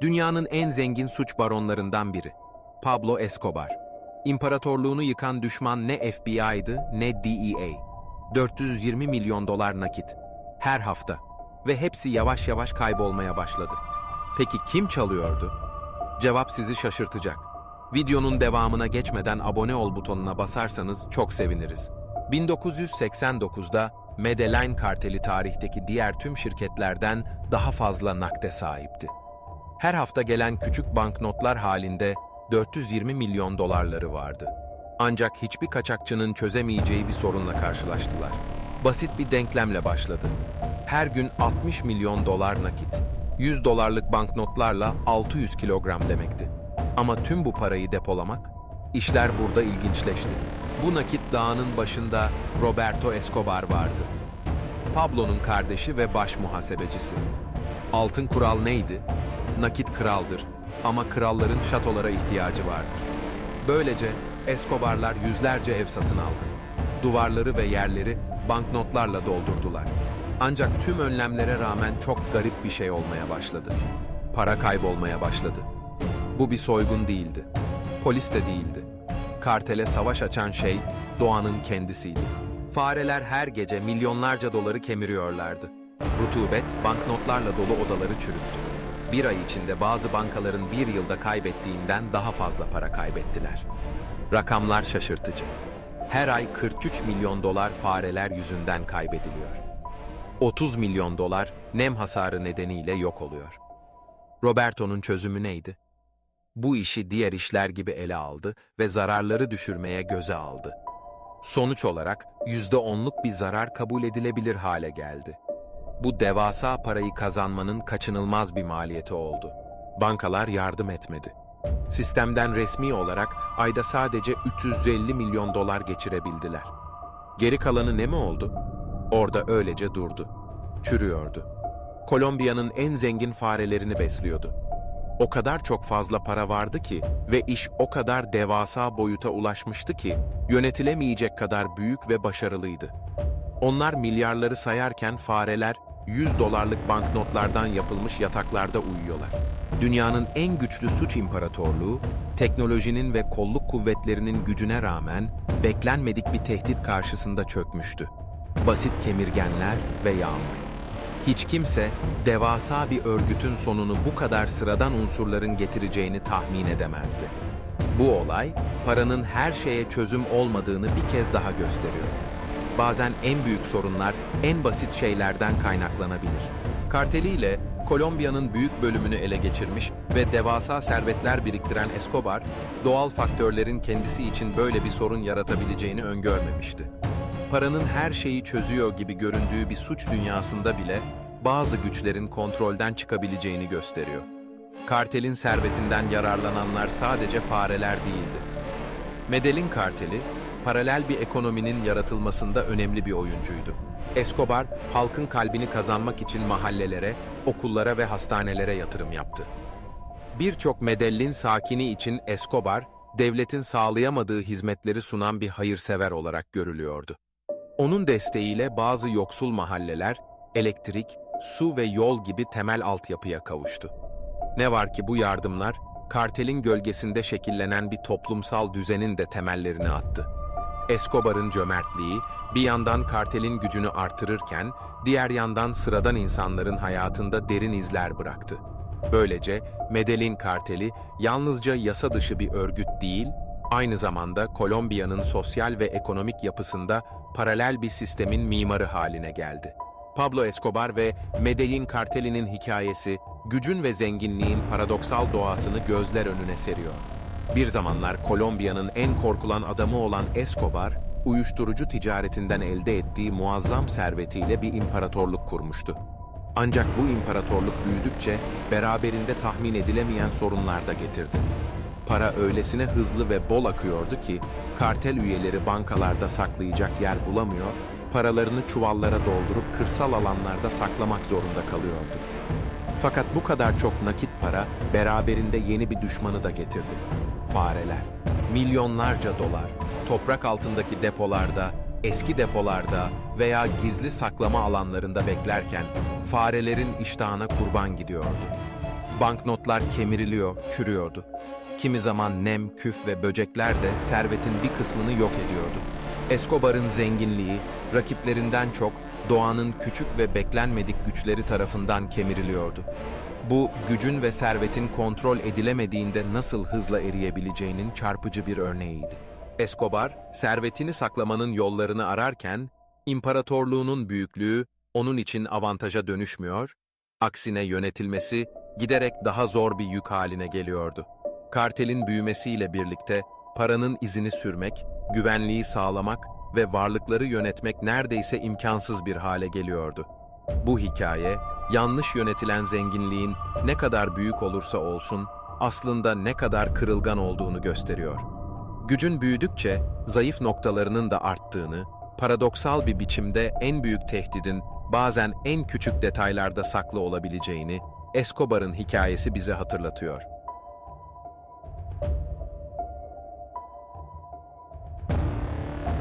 Dünyanın en zengin suç baronlarından biri. Pablo Escobar. İmparatorluğunu yıkan düşman ne FBI'dı ne DEA. 420 milyon dolar nakit. Her hafta. Ve hepsi yavaş yavaş kaybolmaya başladı. Peki kim çalıyordu? Cevap sizi şaşırtacak. Videonun devamına geçmeden abone ol butonuna basarsanız çok seviniriz. 1989'da Medellin karteli tarihteki diğer tüm şirketlerden daha fazla nakde sahipti. Her hafta gelen küçük banknotlar halinde 420 milyon dolarları vardı. Ancak hiçbir kaçakçının çözemeyeceği bir sorunla karşılaştılar. Basit bir denklemle başladı. Her gün 60 milyon dolar nakit. 100 dolarlık banknotlarla 600 kilogram demekti. Ama tüm bu parayı depolamak, işler burada ilginçleşti. Bu nakit dağının başında Roberto Escobar vardı. Pablo'nun kardeşi ve baş muhasebecisi. Altın kural neydi? Nakit kraldır ama kralların şatolara ihtiyacı vardır. Böylece Escobarlar yüzlerce ev satın aldı. Duvarları ve yerleri banknotlarla doldurdular. Ancak tüm önlemlere rağmen çok garip bir şey olmaya başladı. Para kaybolmaya başladı. Bu bir soygun değildi. Polis de değildi. Kartele savaş açan şey doğanın kendisiydi. Fareler her gece milyonlarca doları kemiriyorlardı. Rutubet banknotlarla dolu odaları çürüttü. Bir ay içinde bazı bankaların bir yılda kaybettiğinden daha fazla para kaybettiler. Rakamlar şaşırtıcı. Her ay 43 milyon dolar fareler yüzünden kaybediliyor. 30 milyon dolar nem hasarı nedeniyle yok oluyor. Roberto'nun çözümü neydi? Bu işi diğer işler gibi ele aldı ve zararları düşürmeye göze aldı. Sonuç olarak %10'luk bir zarar kabul edilebilir hale geldi. Bu devasa parayı kazanmanın kaçınılmaz bir maliyeti oldu. Bankalar yardım etmedi. Sistemden resmi olarak ayda sadece 350 milyon dolar geçirebildiler. Geri kalanı ne mi oldu? Orada öylece durdu. Çürüyordu. Kolombiya'nın en zengin farelerini besliyordu. O kadar çok fazla para vardı ki ve iş o kadar devasa boyuta ulaşmıştı ki yönetilemeyecek kadar büyük ve başarılıydı. Onlar milyarları sayarken fareler 100 dolarlık banknotlardan yapılmış yataklarda uyuyorlar. Dünyanın en güçlü suç imparatorluğu, teknolojinin ve kolluk kuvvetlerinin gücüne rağmen beklenmedik bir tehdit karşısında çökmüştü. Basit kemirgenler ve yağmur. Hiç kimse devasa bir örgütün sonunu bu kadar sıradan unsurların getireceğini tahmin edemezdi. Bu olay, paranın her şeye çözüm olmadığını bir kez daha gösteriyor. Bazen en büyük sorunlar en basit şeylerden kaynaklanabilir. Karteliyle Kolombiya'nın büyük bölümünü ele geçirmiş ve devasa servetler biriktiren Escobar, doğal faktörlerin kendisi için böyle bir sorun yaratabileceğini öngörmemişti. Paranın her şeyi çözüyor gibi göründüğü bir suç dünyasında bile bazı güçlerin kontrolden çıkabileceğini gösteriyor. Kartelin servetinden yararlananlar sadece fareler değildi. Medellin karteli, paralel bir ekonominin yaratılmasında önemli bir oyuncuydu. Escobar, halkın kalbini kazanmak için mahallelere, okullara ve hastanelere yatırım yaptı. Birçok Medellin sakini için Escobar, devletin sağlayamadığı hizmetleri sunan bir hayırsever olarak görülüyordu. Onun desteğiyle bazı yoksul mahalleler, elektrik, su ve yol gibi temel altyapıya kavuştu. Ne var ki bu yardımlar, kartelin gölgesinde şekillenen bir toplumsal düzenin de temellerini attı. Escobar'ın cömertliği bir yandan kartelin gücünü artırırken, diğer yandan sıradan insanların hayatında derin izler bıraktı. Böylece Medellin karteli yalnızca yasa dışı bir örgüt değil, aynı zamanda Kolombiya'nın sosyal ve ekonomik yapısında paralel bir sistemin mimarı haline geldi. Pablo Escobar ve Medellin kartelinin hikayesi, gücün ve zenginliğin paradoksal doğasını gözler önüne seriyor. Bir zamanlar Kolombiya'nın en korkulan adamı olan Escobar, uyuşturucu ticaretinden elde ettiği muazzam servetiyle bir imparatorluk kurmuştu. Ancak bu imparatorluk büyüdükçe beraberinde tahmin edilemeyen sorunlar da getirdi. Para öylesine hızlı ve bol akıyordu ki kartel üyeleri bankalarda saklayacak yer bulamıyor, paralarını çuvallara doldurup kırsal alanlarda saklamak zorunda kalıyordu. Fakat bu kadar çok nakit para beraberinde yeni bir düşmanı da getirdi. Fareler. Milyonlarca dolar toprak altındaki depolarda, eski depolarda veya gizli saklama alanlarında beklerken farelerin iştahına kurban gidiyordu. Banknotlar kemiriliyor, çürüyordu. Kimi zaman nem, küf ve böcekler de servetin bir kısmını yok ediyordu. Escobar'ın zenginliği, rakiplerinden çok doğanın küçük ve beklenmedik güçleri tarafından kemiriliyordu. Bu, gücün ve servetin kontrol edilemediğinde nasıl hızla eriyebileceğinin çarpıcı bir örneğiydi. Escobar, servetini saklamanın yollarını ararken, imparatorluğunun büyüklüğü onun için avantaja dönüşmüyor, aksine yönetilmesi giderek daha zor bir yük haline geliyordu. Kartelin büyümesiyle birlikte paranın izini sürmek, güvenliği sağlamak ve varlıkları yönetmek neredeyse imkansız bir hale geliyordu. Bu hikaye, yanlış yönetilen zenginliğin ne kadar büyük olursa olsun, aslında ne kadar kırılgan olduğunu gösteriyor. Gücün büyüdükçe zayıf noktalarının da arttığını, paradoksal bir biçimde en büyük tehdidin bazen en küçük detaylarda saklı olabileceğini Escobar'ın hikayesi bize hatırlatıyor.